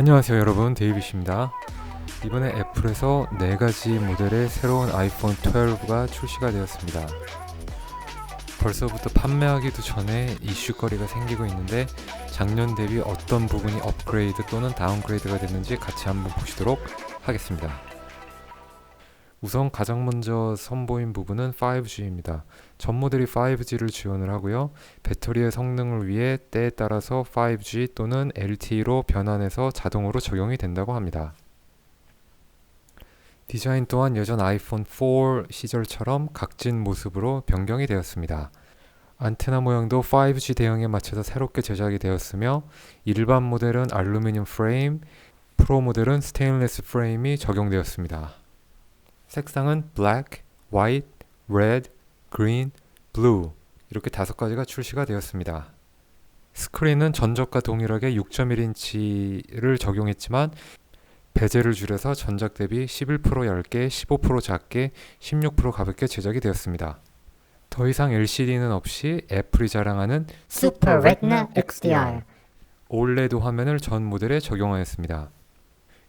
안녕하세요 여러분. 데이빗입니다. 이번에 애플에서 4가지 모델의 새로운 아이폰 12가 출시가 되었습니다. 벌써부터 판매하기도 전에 이슈거리가 생기고 있는데 작년 대비 어떤 부분이 업그레이드 또는 다운그레이드가 됐는지 같이 한번 보시도록 하겠습니다 우선 가장 먼저 선보인 부분은 5G입니다. 전 모델이 5G를 지원을 하고요. 배터리의 성능을 위해 때에 따라서 5G 또는 LTE로 변환해서 자동으로 적용이 된다고 합니다. 디자인 또한 예전 아이폰 4 시절처럼 각진 모습으로 변경이 되었습니다. 안테나 모양도 5G 대형에 맞춰서 새롭게 제작이 되었으며 일반 모델은 알루미늄 프레임, 프로 모델은 스테인리스 프레임이 적용되었습니다. 색상은 black, white, red, green, blue 이렇게 다섯 가지가 출시가 되었습니다. 스크린은 전적과 동일하게 6.1인치를 적용했지만 베젤을 줄여서 전작 대비 11% 얇게, 15% 작게, 16% 가볍게 제작이 되었습니다. 더 이상 LCD는 없이 애플이 자랑하는 Super Retina XDR. OLED 화면을 전 모델에 적용하였습니다.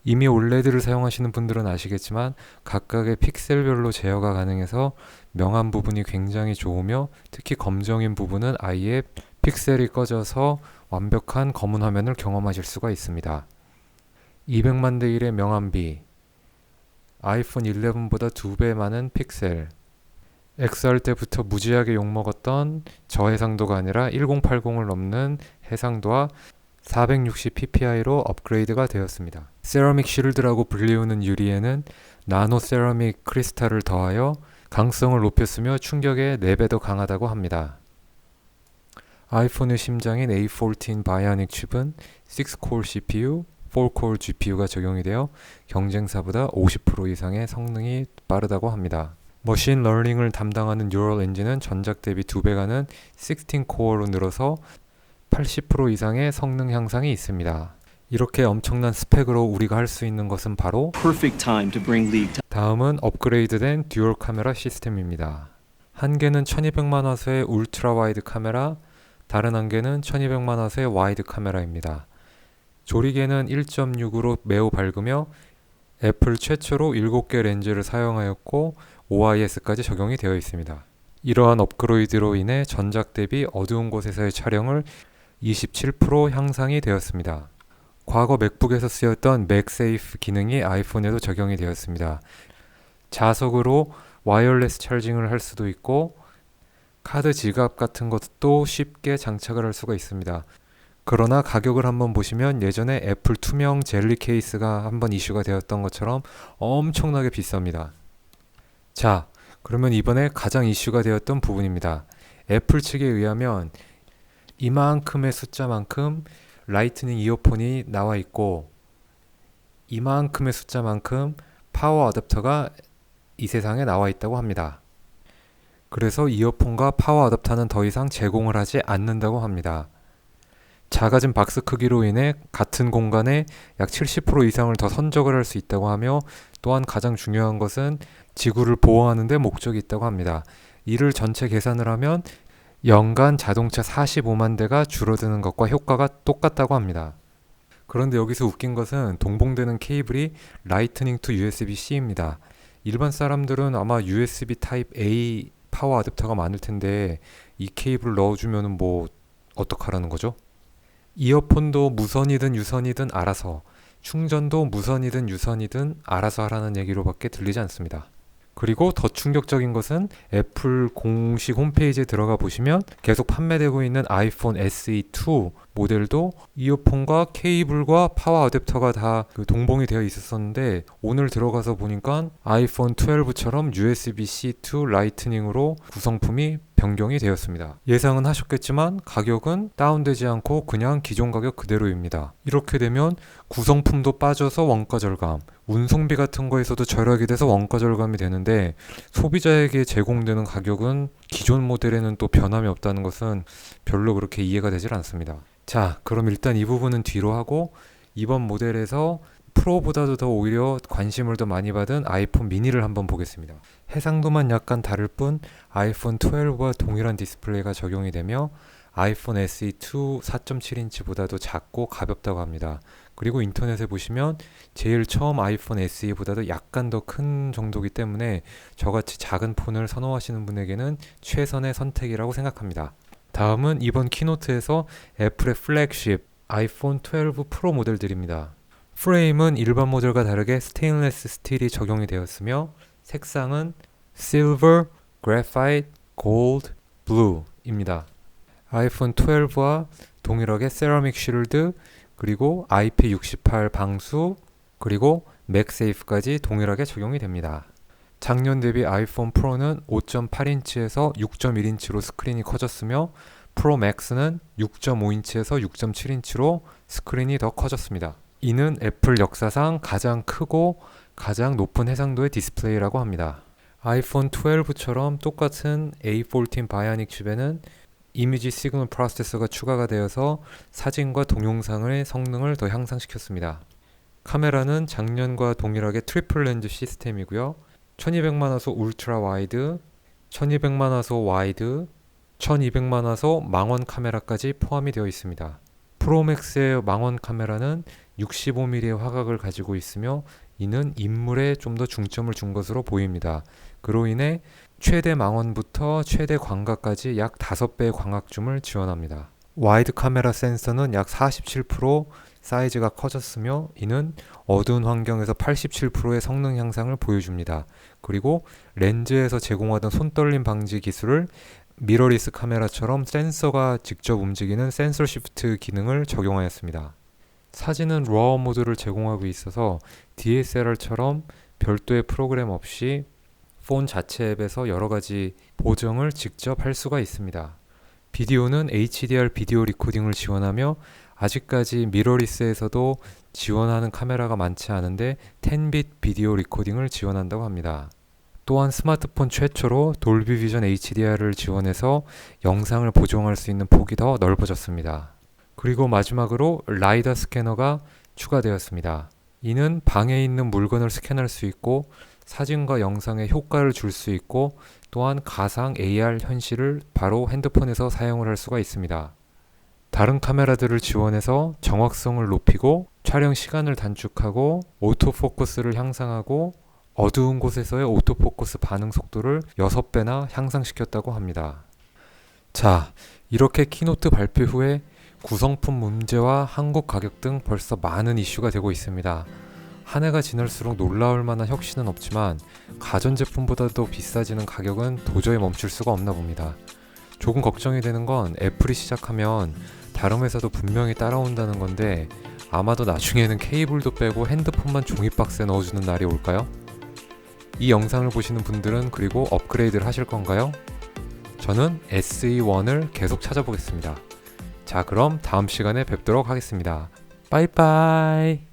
이미 OLED를 사용하시는 분들은 아시겠지만 각각의 픽셀별로 제어가 가능해서 명암 부분이 굉장히 좋으며 특히 검정인 부분은 아예 픽셀이 꺼져서 완벽한 검은 화면을 경험하실 수가 있습니다. 200만 대 1의 명암비 아이폰 11보다 2배 많은 픽셀 X할 때부터 무지하게 욕먹었던 저해상도가 아니라 1080을 넘는 해상도와 460 ppi로 업그레이드가 되었습니다. 세라믹 쉴드라고 불리우는 유리에는 나노 세라믹 크리스탈을 더하여 강성을 높였으며 충격에 4배 더 강하다고 합니다. 아이폰의 심장인 A14 바이오닉 칩은 6코어 CPU, 4코어 GPU가 적용이 되어 경쟁사보다 50% 이상의 성능이 빠르다고 합니다. 머신 러닝을 담당하는 뉴럴 엔진은 전작 대비 2배가는 16코어로 늘어서 80% 이상의 성능 향상이 있습니다. 이렇게 엄청난 스펙으로 우리가 할 수 있는 것은 바로 다음은 업그레이드된 듀얼 카메라 시스템입니다. 한 개는 1200만 화소의 울트라 와이드 카메라, 다른 한 개는 1200만 화소의 와이드 카메라입니다. 조리개는 1.6으로 매우 밝으며 애플 최초로 7개 렌즈를 사용하였고 OIS까지 적용이 되어 있습니다. 이러한 업그레이드로 인해 전작 대비 어두운 곳에서의 촬영을 27% 향상이 되었습니다. 과거 맥북에서 쓰였던 맥세이프 기능이 아이폰에도 적용이 되었습니다. 자석으로 와이어레스 찰징을 할 수도 있고 카드 지갑 같은 것도 쉽게 장착을 할 수가 있습니다. 그러나 가격을 한번 보시면 예전에 애플 투명 젤리 케이스가 한번 이슈가 되었던 것처럼 엄청나게 비쌉니다. 자, 그러면 이번에 가장 이슈가 되었던 부분입니다. 애플 측에 의하면 이만큼의 숫자만큼 라이트닝 이어폰이 나와 있고 이만큼의 숫자만큼 파워 어댑터가 이 세상에 나와 있다고 합니다. 그래서 이어폰과 파워 어댑터는 더 이상 제공을 하지 않는다고 합니다. 작아진 박스 크기로 인해 같은 공간에 약 70% 이상을 더 선적을 할 수 있다고 하며 또한 가장 중요한 것은 지구를 보호하는 데 목적이 있다고 합니다. 이를 전체 계산을 하면 연간 자동차 45만 대가 줄어드는 것과 효과가 똑같다고 합니다. 그런데 여기서 웃긴 것은 동봉되는 케이블이 라이트닝 투 USB-C입니다. 일반 사람들은 아마 USB 타입 A 파워 어댑터가 많을 텐데 이 케이블 넣어주면 뭐 어떡하라는 거죠? 이어폰도 무선이든 유선이든 알아서 충전도 무선이든 유선이든 알아서 하라는 얘기로밖에 들리지 않습니다. 그리고 더 충격적인 것은 애플 공식 홈페이지에 들어가 보시면 계속 판매되고 있는 아이폰 SE2 모델도 이어폰과 케이블과 파워 어댑터가 다 그 동봉이 되어 있었었는데 오늘 들어가서 보니까 아이폰 12처럼 USB-C to 라이트닝으로 구성품이 변경이 되었습니다. 예상은 하셨겠지만 가격은 다운되지 않고 그냥 기존 가격 그대로입니다. 이렇게 되면 구성품도 빠져서 원가 절감, 운송비 같은 거에서도 절약이 돼서 원가 절감이 되는데 소비자에게 제공되는 가격은 기존 모델에는 또 변함이 없다는 것은 별로 그렇게 이해가 되질 않습니다. 자, 그럼 일단 이 부분은 뒤로 하고 이번 모델에서 프로보다도 더 오히려 관심을 더 많이 받은 아이폰 미니를 한번 보겠습니다. 해상도만 약간 다를 뿐 아이폰 12와 동일한 디스플레이가 적용이 되며 아이폰 SE2 4.7인치보다도 작고 가볍다고 합니다. 그리고 인터넷에 보시면 제일 처음 아이폰 SE보다도 약간 더 큰 정도기 때문에 저같이 작은 폰을 선호하시는 분에게는 최선의 선택이라고 생각합니다. 다음은 이번 키노트에서 애플의 플래그십 아이폰 12 프로 모델들입니다. 프레임은 일반 모델과 다르게 스테인리스 스틸이 적용이 되었으며 색상은 실버, 그래파이트, 골드, 블루입니다. 아이폰 12와 동일하게 세라믹 쉴드 그리고 IP68 방수 그리고 맥세이프까지 동일하게 적용이 됩니다. 작년 대비 아이폰 프로는 5.8인치에서 6.1인치로 스크린이 커졌으며 프로 맥스는 6.5인치에서 6.7인치로 스크린이 더 커졌습니다. 이는 애플 역사상 가장 크고 가장 높은 해상도의 디스플레이라고 합니다. 아이폰 12처럼 똑같은 A14 바이오닉 칩에는 이미지 시그널 프로세서가 추가가 되어서 사진과 동영상의 성능을 더 향상시켰습니다. 카메라는 작년과 동일하게 트리플 렌즈 시스템이고요. 1200만 화소 울트라 와이드, 1200만 화소 와이드, 1200만 화소 망원 카메라까지 포함이 되어 있습니다. 프로맥스의 망원 카메라는 65mm의 화각을 가지고 있으며 이는 인물에 좀 더 중점을 준 것으로 보입니다. 그로 인해 최대 망원부터 최대 광각까지 약 5배의 광학줌을 지원합니다. 와이드 카메라 센서는 약 47% 사이즈가 커졌으며 이는 어두운 환경에서 87%의 성능 향상을 보여줍니다. 그리고 렌즈에서 제공하던 손떨림 방지 기술을 미러리스 카메라처럼 센서가 직접 움직이는 센서 시프트 기능을 적용하였습니다. 사진은 로어 모드를 제공하고 있어서 DSLR처럼 별도의 프로그램 없이 폰 자체 앱에서 여러 가지 보정을 직접 할 수가 있습니다. 비디오는 HDR 비디오 리코딩을 지원하며 아직까지 미러리스에서도 지원하는 카메라가 많지 않은데 10빗 비디오 리코딩을 지원한다고 합니다. 또한 스마트폰 최초로 돌비 비전 HDR을 지원해서 영상을 보정할 수 있는 폭이 더 넓어졌습니다. 그리고 마지막으로 라이더 스캐너가 추가되었습니다. 이는 방에 있는 물건을 스캔할 수 있고 사진과 영상에 효과를 줄 수 있고 또한 가상 AR 현실을 바로 핸드폰에서 사용을 할 수가 있습니다. 다른 카메라들을 지원해서 정확성을 높이고 촬영 시간을 단축하고 오토포커스를 향상하고 어두운 곳에서의 오토포커스 반응 속도를 6배나 향상시켰다고 합니다. 자, 이렇게 키노트 발표 후에 구성품 문제와 한국 가격 등 벌써 많은 이슈가 되고 있습니다. 한 해가 지날수록 놀라울 만한 혁신은 없지만 가전제품보다도 비싸지는 가격은 도저히 멈출 수가 없나 봅니다. 조금 걱정이 되는 건 애플이 시작하면 다른 회사도 분명히 따라온다는 건데 아마도 나중에는 케이블도 빼고 핸드폰만 종이박스에 넣어주는 날이 올까요? 이 영상을 보시는 분들은 그리고 업그레이드를 하실 건가요? 저는 SE1을 계속 찾아보겠습니다. 자, 그럼 다음 시간에 뵙도록 하겠습니다. 빠이빠이.